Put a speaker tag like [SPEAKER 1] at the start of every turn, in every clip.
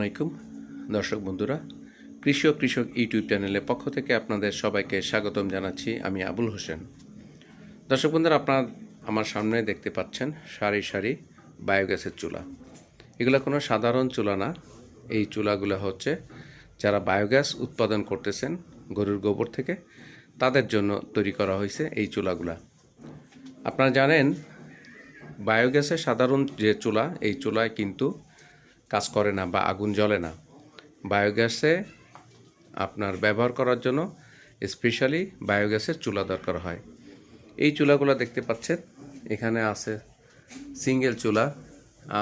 [SPEAKER 1] আলাইকুম, দর্শক বন্ধুরা। কৃষক কৃষক ইউটিউব চ্যানেলের পক্ষ থেকে আপনাদের সবাইকে স্বাগতম জানাচ্ছি আমি আবুল হোসেন। দর্শক বন্ধুরা, আপনার আমার সামনে দেখতে পাচ্ছেন সারি সারি বায়োগ্যাসের চুলা। এগুলো কোনো সাধারণ চুলা না। এই চুলাগুলো হচ্ছে যারা বায়োগ্যাস উৎপাদন করতেছেন গরুর গোবর থেকে, তাদের জন্য তৈরি করা হয়েছে এই চুলাগুলা। আপনারা জানেন, বায়োগ্যাসের সাধারণ যে চুলা, এই চুলায় কিন্তু কাজ করে না বা আগুন জ্বলে না। বায়োগ্যাসে আপনার ব্যবহার করার জন্য স্পেশালি বায়োগ্যাসের চুলা দরকার হয়। এই চুলাগুলো দেখতে পাচ্ছেন, এখানে আছে সিঙ্গেল চুলা,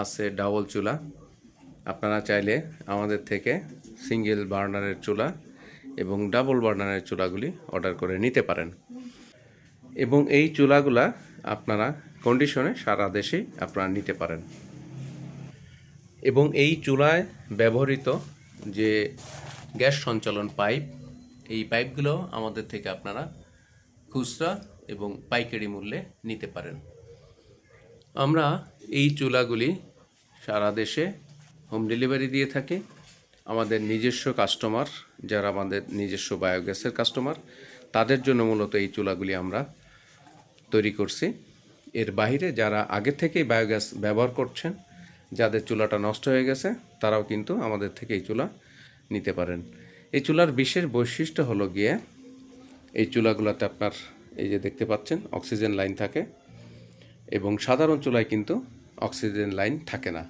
[SPEAKER 1] আছে ডাবল চুলা। আপনারা চাইলে আমাদের থেকে সিঙ্গেল বার্নারের চুলা এবং ডাবল বার্নারের চুলাগুলি অর্ডার করে নিতে পারেন। এবং এই চুলাগুলা আপনারা কন্ডিশনে সারা দেশেই আপনারা নিতে পারেন। এবং এই চুলায় ব্যবহৃত যে গ্যাস সঞ্চালন পাইপ, এই পাইপগুলো আমাদের থেকে আপনারা খুচরা এবং পাইকারি মূল্যে নিতে পারেন। আমরা এই চুলাগুলি সারা দেশে হোম ডেলিভারি দিয়ে থাকি। আমাদের নিজস্ব কাস্টমার, যারা আমাদের নিজস্ব বায়োগ্যাসের কাস্টমার, তাদের জন্য মূলত এই চুলাগুলি আমরা তৈরি করছি। এর বাইরে যারা আগে থেকেই বায়োগ্যাস ব্যবহার করছেন যাদের চুলাটা নষ্ট হয়ে গেছে, তারাও কিন্তু আমাদের থেকে এই চুলা নিতে পারেন। এই চুলার বিশেষ বৈশিষ্ট্য হলো গিয়ে, এই চুলাগুলোতে আপনার এই যে দেখতে পাচ্ছেন, অক্সিজেন লাইন থাকে এবং সাধারণ চুলায় কিন্তু অক্সিজেন লাইন থাকে না।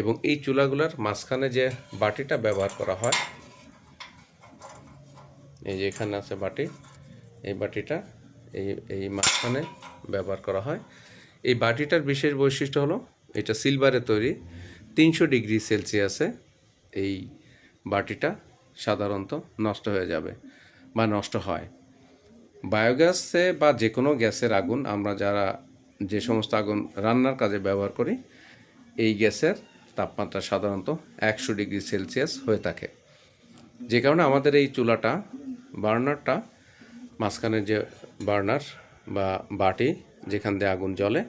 [SPEAKER 1] এবং এই চুলাগুলোর মাঝখানে যে বাটিটা ব্যবহার করা হয়, এই যে এখানে আছে বাটি, এই বাটিটা এই এই মাঝখানে ব্যবহার করা হয়। এই বাটিটার বিশেষ বৈশিষ্ট্য হলো এটা সিলভারে তৈরি। তিনশো ডিগ্রি সেলসিয়াসে এই বাটিটা সাধারণত নষ্ট হয়ে যাবে বা নষ্ট হয়। বায়োগ্যাসে বা যে কোনো গ্যাসের আগুন, আমরা যারা যে সমস্ত আগুন রান্নার কাজে ব্যবহার করি, এই গ্যাসের তাপমাত্রা সাধারণত একশো ডিগ্রি সেলসিয়াস হয়ে থাকে। যে কারণে আমাদের এই চুলাটা, বার্নারটা মাঝখানে যে বার্নার বা বাটি যেখান দিয়ে আগুন জ্বলে,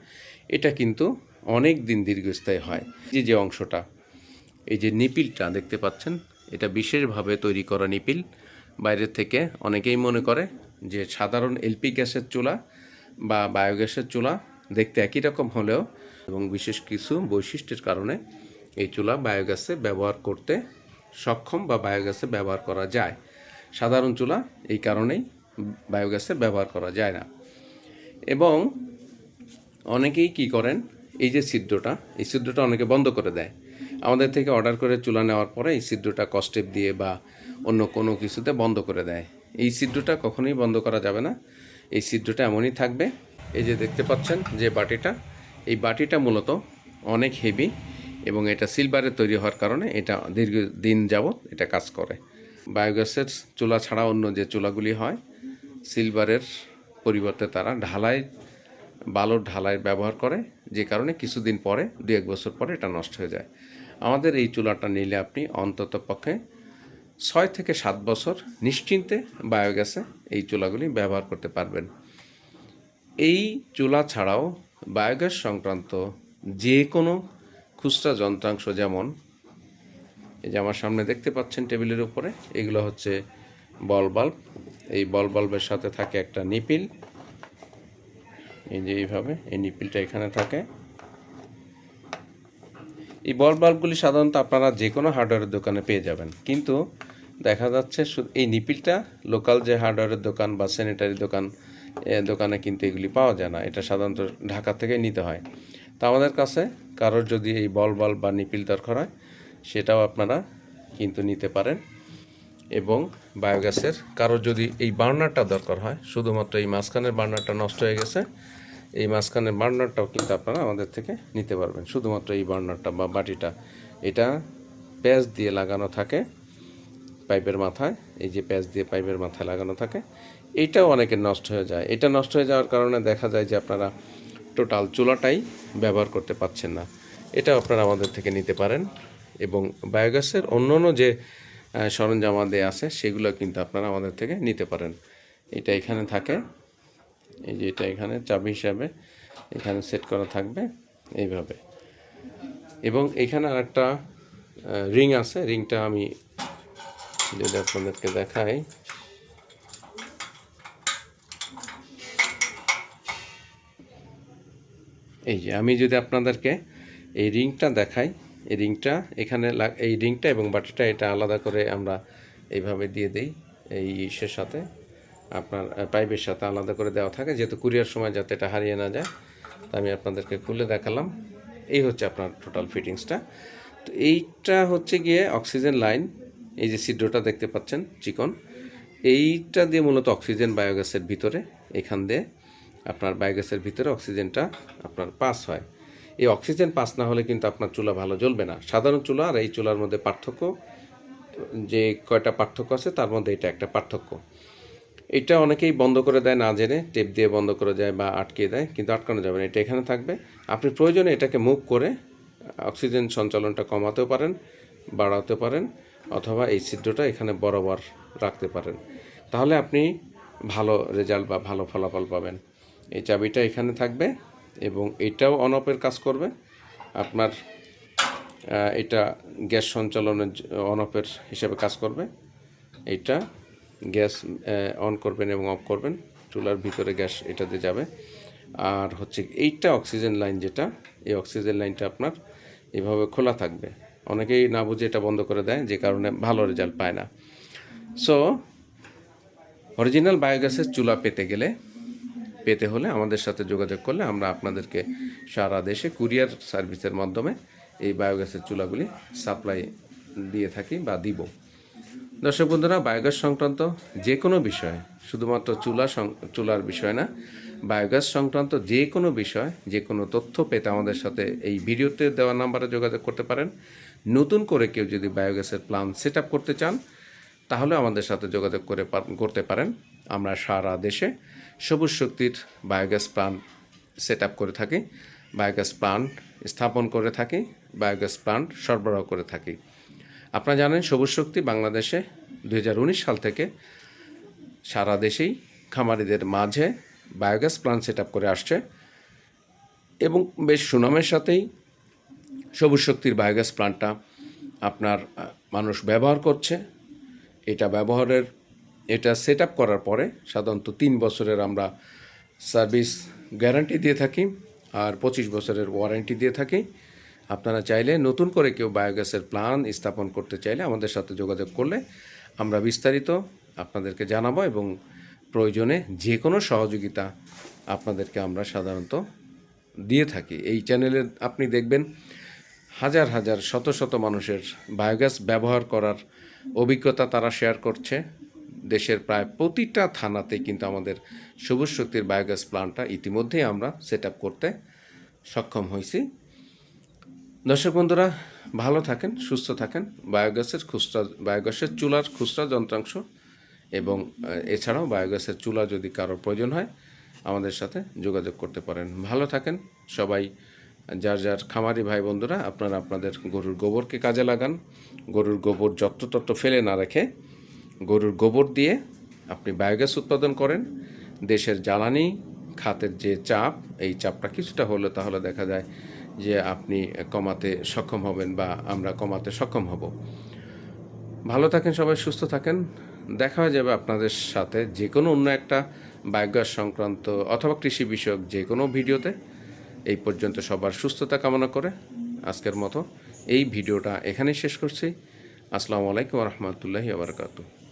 [SPEAKER 1] এটা কিন্তু অনেক দিন দীর্ঘস্থায়ী হয়। যে যে অংশটা, এই যে নিপিলটা দেখতে পাচ্ছেন, এটা বিশেষভাবে তৈরি করা নিপিল। বাইরের থেকে অনেকেই মনে করে যে সাধারণ এলপি গ্যাসের চুলা বা বায়োগ্যাসের চুলা দেখতে একই রকম হলেও এবং বিশেষ কিছু বৈশিষ্ট্যের কারণে এই চুলা বায়োগ্যাসে ব্যবহার করতে সক্ষম বা বায়োগ্যাসে ব্যবহার করা যায়। সাধারণ চুলা এই কারণেই বায়োগ্যাসে ব্যবহার করা যায় না। এবং অনেকেই কি করেন এই যে ছিদ্রটা, এই ছিদ্রটা অনেকে বন্ধ করে দেয়। আমাদের থেকে অর্ডার করে চুলা নেওয়ার পরে এই ছিদ্রটা কস্টেপ দিয়ে বা অন্য কোনো কিছুতে বন্ধ করে দেয়। এই ছিদ্রটা কখনোই বন্ধ করা যাবে না। এই ছিদ্রটা এমনই থাকবে। এই যে দেখতে পাচ্ছেন যে বাটিটা, এই বাটিটা মূলত অনেক হেভি এবং এটা সিলভারের তৈরি হওয়ার কারণে এটা দীর্ঘ দিন যাবৎ এটা কাজ করে। বায়োগ্যাসের চুলা ছাড়া অন্য যে চুলাগুলি হয় সিলভারের পরিবর্তে তারা ঢালাই বালুর ঢালাই ব্যবহার করে, যে কারণে কিছুদিন পরে দু এক বছর পরে এটা নষ্ট হয়ে যায়। আমাদের এই চুলাটা নিলে আপনি অন্তত পক্ষে ছয় থেকে সাত বছর নিশ্চিন্তে বায়োগ্যাসে এই চুলাগুলি ব্যবহার করতে পারবেন। এই চুলা ছাড়াও বায়োগ্যাস সংক্রান্ত যে কোনো খুচরা যন্ত্রাংশ যেমন, এই যে আমার সামনে দেখতে পাচ্ছেন টেবিলের উপরে, এগুলো হচ্ছে বল বাল্ব। এই বল বাল্বের সাথে থাকে একটা নিপিল এই যে এইভাবে, এই নিপিলটা এখানে থাকে। এই বল বাল্বগুলি সাধারণত আপনারা যে কোনো হার্ডওয়্যারের দোকানে পেয়ে যাবেন। কিন্তু দেখা যাচ্ছে এই নিপিলটা লোকাল যে হার্ডওয়্যারের দোকান বা স্যানিটারি দোকান দোকানে কিন্তু এগুলি পাওয়া যায় না। এটা সাধারণত ঢাকা থেকে নিতে হয়। তা আমাদের কাছে কারোর যদি এই বল বাল্ব বা নিপিল দরকার হয়, সেটাও আপনারা কিন্তু নিতে পারেন। এবং বায়োগ্যাসের কারোর যদি এই বার্নারটা দরকার হয়, শুধুমাত্র এই মাঝখানের বার্নারটা নষ্ট হয়ে গেছে, এই মাঝখানের বার্নারটাও কিন্তু আপনারা আমাদের থেকে নিতে পারবেন। শুধুমাত্র এই বার্নারটা বা বাটিটা। এটা প্যাচ দিয়ে লাগানো থাকে পাইপের মাথায়, এই যে প্যাচ দিয়ে পাইপের মাথায় লাগানো থাকে। এইটাও অনেকের নষ্ট হয়ে যায়। এটা নষ্ট হয়ে যাওয়ার কারণে দেখা যায় যে আপনারা টোটাল চুলাটাই ব্যবহার করতে পারছেন না। এটাও আপনারা আমাদের থেকে নিতে পারেন এবং বায়োগ্যাসের অন্য অন্য যে সরঞ্জামাদি আছে, সেগুলো কিন্তু আপনারা আমাদের থেকে নিতে পারেন। এটা এখানে থাকে। এই যে এটা এখানে, চাবি হিসাবে এখানে সেট করা থাকবে, এইভাবে। এবং এখানে আরেকটা রিং আছে। রিংটা আমি যদি আপনাদেরকে দেখাই। এই যে আমি যদি আপনাদেরকে এই রিংটা দেখাই এই রিংটা, এখানে এই রিংটা এবং বাটিটা এটা আলাদা করে আমরা এইভাবে দিয়ে দেই এই ইসের সাথে। আপনার পাইপের সাথে আলাদা করে দেওয়া থাকে, যেহেতু কুরিয়ার সময় যাতে এটা হারিয়ে না যায়, তা আমি আপনাদেরকে খুলে দেখালাম। এই হচ্ছে আপনার টোটাল ফিটিংসটা তো এইটা হচ্ছে গিয়ে অক্সিজেন লাইন এই যে ছিদ্রটা দেখতে পাচ্ছেন, চিকন। এইটা দিয়ে মূলত অক্সিজেন বায়োগ্যাসের ভিতরে, এখান দিয়ে আপনার বায়োগ্যাসের ভিতরে অক্সিজেনটা আপনার পাস হয়। এই অক্সিজেন পাস না হলে কিন্তু আপনার চুলা ভালো জ্বলবে না। সাধারণ চুলা আর এই চুলার মধ্যে পার্থক্য, যে কয়টা পার্থক্য আছে তার মধ্যে এটা একটা পার্থক্য। এটা অনেকেই বন্ধ করে দেয় না জেনে, টেপ দিয়ে বন্ধ করে দেয় বা আটকে দেয়, কিন্তু আটকানো যাবে না। এটা এখানে থাকবে। আপনি প্রয়োজনে এটাকে মুভ করে অক্সিজেন সঞ্চালনটা কমাতেও পারেন বাড়াতে পারেন, অথবা এই ছিদ্রটা এখানে বরাবর রাখতে পারেন। তাহলে আপনি ভালো রেজাল্ট বা ভালো ফলাফল পাবেন। এই চাবিটা এখানে থাকবে। এবং এটাও অন অফের কাজ করবে। আপনার এটা গ্যাস সঞ্চালনের অন অফের হিসেবে কাজ করবে। এটা গ্যাস অন করবেন এবং অফ করবেন। চুলার ভিতরে গ্যাস এটাতে যাবে। আর হচ্ছে এইটা অক্সিজেন লাইন যেটা, এই অক্সিজেন লাইনটা আপনার এভাবে খোলা থাকবে। অনেকেই না বুঝে এটা বন্ধ করে দেয়, যে কারণে ভালো রেজাল্ট পায় না। সো অরিজিনাল বায়োগ্যাসের চুলা পেতে গেলে পেতে হলে আমাদের সাথে যোগাযোগ করলে আমরা আপনাদেরকে সারা দেশে কুরিয়ার সার্ভিসের মাধ্যমে এই বায়োগ্যাসের চুলাগুলি সাপ্লাই দিয়ে থাকি বা দিব। দর্শক বন্ধুরা বায়োগ্যাস সংক্রান্ত যে কোনো বিষয়, শুধুমাত্র চুলা চুলার বিষয় না বায়োগ্যাস সংক্রান্ত যে কোনো বিষয় যে কোনো তথ্য পেতে আমাদের সাথে এই ভিডিওতে দেওয়া নাম্বারে যোগাযোগ করতে পারেন। নতুন করে কেউ যদি বায়োগ্যাসের প্ল্যান সেট করতে চান, তাহলে আমাদের সাথে যোগাযোগ করে করতে পারেন। আমরা সারা দেশে সবুজ শক্তির বায়োগ্যাস প্ল্যান্ট সেট করে থাকি বায়োগ্যাস প্ল্যান্ট স্থাপন করে থাকি বায়োগ্যাস প্লান্ট সরবরাহ করে থাকি। আপনারা জানেন, সবুজ শক্তি বাংলাদেশে দু হাজার উনিশ সাল থেকে সারা দেশেই খামারিদের মাঝে বায়োগ্যাস প্ল্যান্ট সেট করে আসছে এবং বেশ সুনামের সাথেই সবুজ শক্তির বায়োগ্যাস প্লান্টটা আপনার মানুষ ব্যবহার করছে। এটা ব্যবহারের এটা সেট করার পরে সাধারণত তিন বছরের আমরা সার্ভিস গ্যারান্টি দিয়ে থাকি আর পঁচিশ বছরের ওয়ারেন্টি দিয়ে থাকি। আপনারা চাইলে নতুন করে কেউ বায়োগ্যাসের প্ল্যান স্থাপন করতে চাইলে আমাদের সাথে যোগাযোগ করলে আমরা বিস্তারিত আপনাদেরকে জানাব এবং প্রয়োজনে যে কোনো সহযোগিতা আপনাদেরকে আমরা সাধারণত দিয়ে থাকি। এই চ্যানেলে আপনি দেখবেন হাজার হাজার, শত শত মানুষের বায়োগ্যাস ব্যবহার করার অভিজ্ঞতা তারা শেয়ার করছে। দেশের প্রায় প্রতিটা থানাতেই কিন্তু আমাদের সবুজ শক্তির বায়োগ্যাস প্লান্টটা ইতিমধ্যেই আমরা সেট করতে সক্ষম হয়েছি। দর্শক বন্ধুরা, ভালো থাকেন, সুস্থ থাকেন। বায়োগ্যাসের খুচরা বায়োগ্যাসের চুলার খুচরা যন্ত্রাংশ এবং এছাড়াও বায়োগ্যাসের চুলা যদি কারোর প্রয়োজন হয়, আমাদের সাথে যোগাযোগ করতে পারেন। ভালো থাকেন সবাই। যার যার খামারি ভাই বন্ধুরা, আপনারা আপনাদের গরুর গোবরকে কাজে লাগান। গরুর গোবর যত্রতত্র ফেলে না রেখে গরুর গোবর দিয়ে আপনি বায়োগ্যাস উৎপাদন করেন। দেশের জ্বালানি খাতের যে চাপ, এই চাপটা কিছুটা হলে তাহলে দেখা যায় যে আপনি কমাতে সক্ষম হবেন বা আমরা কমাতে সক্ষম হব। ভালো থাকেন সবাই, সুস্থ থাকেন। দেখা হয়ে যাবে আপনাদের সাথে যে কোনো অন্য একটা বায়োগ্যাস সংক্রান্ত অথবা কৃষি বিষয়ক যে কোনো ভিডিওতে। এই পর্যন্ত সবার সুস্থতা কামনা করে আজকের মতো এই ভিডিওটা এখানেই শেষ করছি। আসসালামু আলাইকুম রহমতুল্লাহি আবরকাতু